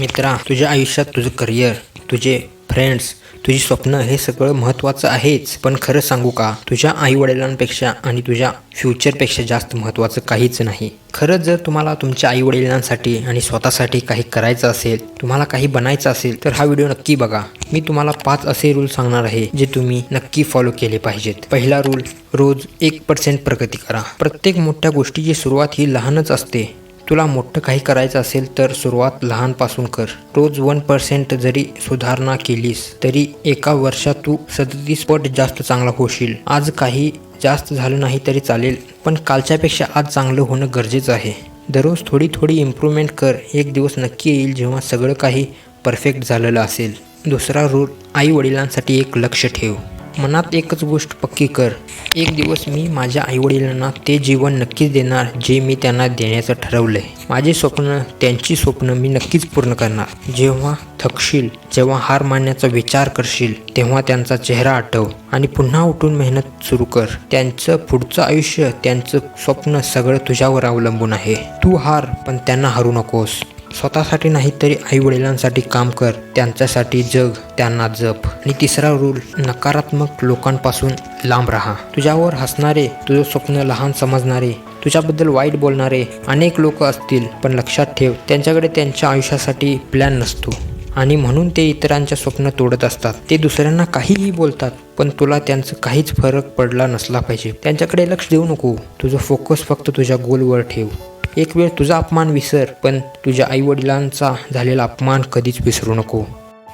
मित्रा तुझ्या आयुष्यात तुझं करिअर तुझे फ्रेंड्स तुझी स्वप्न हे सगळं महत्त्वाचं आहेच. पण खरं सांगू का? तुझ्या आईवडिलांपेक्षा आणि तुझ्या फ्युचरपेक्षा जास्त महत्त्वाचं काहीच नाही. खरंच जर तुम्हाला तुमच्या आईवडिलांसाठी आणि स्वतःसाठी काही करायचं असेल तुम्हाला काही बनायचं असेल तर हा व्हिडिओ नक्की बघा. मी तुम्हाला पाच असे रूल सांगणार आहे जे तुम्ही नक्की फॉलो केले पाहिजेत. पहिला रूल रोज एक पर्सेंट प्रगती करा. प्रत्येक मोठ्या गोष्टीची सुरुवात ही लहानच असते. तुला मोठं काही करायचं असेल तर सुरुवात लहानपासून कर. रोज वन पर्सेंट जरी सुधारणा केलीस तरी एका वर्षात तू सदतीस पट जास्त चांगला होशील. आज काही जास्त झालं नाही तरी चालेल पण कालच्यापेक्षा आज चांगलं होणं गरजेचं आहे. दररोज थोडी थोडी इम्प्रूव्हमेंट कर. एक दिवस नक्की येईल जेव्हा सगळं काही परफेक्ट झालेलं असेल. दुसरा रूल आई वडिलांसाठी एक लक्ष ठेव. मनात एकच गोष्ट पक्की कर. एक दिवस मी माझ्या आईवडिलांना ते जीवन नक्कीच देणार जे मी त्यांना देण्याचं ठरवलं आहे माझे स्वप्न त्यांची स्वप्न मी नक्कीच पूर्ण करणार. जेव्हा थकशील जेव्हा हार मानण्याचा विचार करशील तेव्हा त्यांचा चेहरा आठव आणि पुन्हा उठून मेहनत सुरू कर. त्यांचं पुढचं आयुष्य त्यांचं स्वप्न सगळं तुझ्यावर अवलंबून आहे. तू हार पण त्यांना हरू नकोस. स्वतःसाठी नाही तरी आईवडिलांसाठी काम कर त्यांच्यासाठी जग त्यांना जप. आणि तिसरा रूल नकारात्मक लोकांपासून लांब राहा. तुझ्यावर हसणारे तुझं स्वप्न लहान समजणारे तुझ्याबद्दल वाईट बोलणारे अनेक लोक असतील पण लक्षात ठेव त्यांच्याकडे त्यांच्या आयुष्यासाठी प्लॅन नसतो. आणि म्हणून ते इतरांच्या स्वप्न तोडत असतात. ते दुसऱ्यांना काहीही बोलतात पण तुला त्यांचं काहीच फरक पडला नसला पाहिजे. त्यांच्याकडे लक्ष देऊ नको. तुझं फोकस फक्त तुझ्या गोलवर ठेव. एक वेळ तुझा अपमान विसर पण तुझ्या आईवडिलांचा झालेला अपमान कधीच विसरू नको.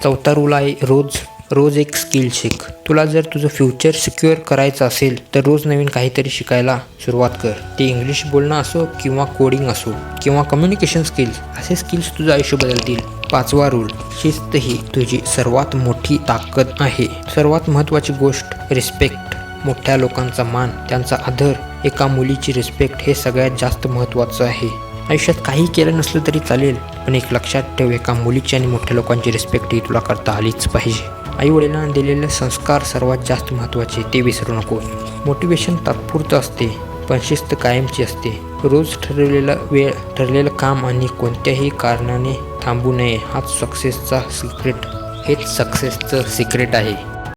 चौथा रूल आहे रोज रोज एक स्किल शिक. तुला जर तुझं फ्युचर सिक्युअर करायचं असेल तर रोज नवीन काहीतरी शिकायला सुरुवात कर. ते इंग्लिश बोलणं असो किंवा कोडिंग असो किंवा कम्युनिकेशन स्किल्स असे स्किल्स तुझं आयुष्य बदलतील. पाचवा रूल शिस्त ही तुझी सर्वात मोठी ताकद आहे. सर्वात महत्त्वाची गोष्ट रिस्पेक्ट मोठ्या लोकांचा मान त्यांचा आदर एका मुलीची रिस्पेक्ट हे सगळ्यात जास्त महत्त्वाचं आहे. आयुष्यात काही केलं नसलं तरी चालेल पण एक लक्षात ठेव एका मुलीची आणि मोठ्या लोकांची रिस्पेक्ट ही तुला करता आलीच पाहिजे. आई वडिलांना दिलेले संस्कार सर्वात जास्त महत्त्वाचे ते विसरू नको. मोटिवेशन तात्पुरतं असते पण शिस्त कायमची असते. रोज ठरवलेला वेळ ठरलेलं काम आणि कोणत्याही कारणाने थांबू नये हाच सक्सेसचा सिक्रेट हेच सक्सेसचं सिक्रेट आहे.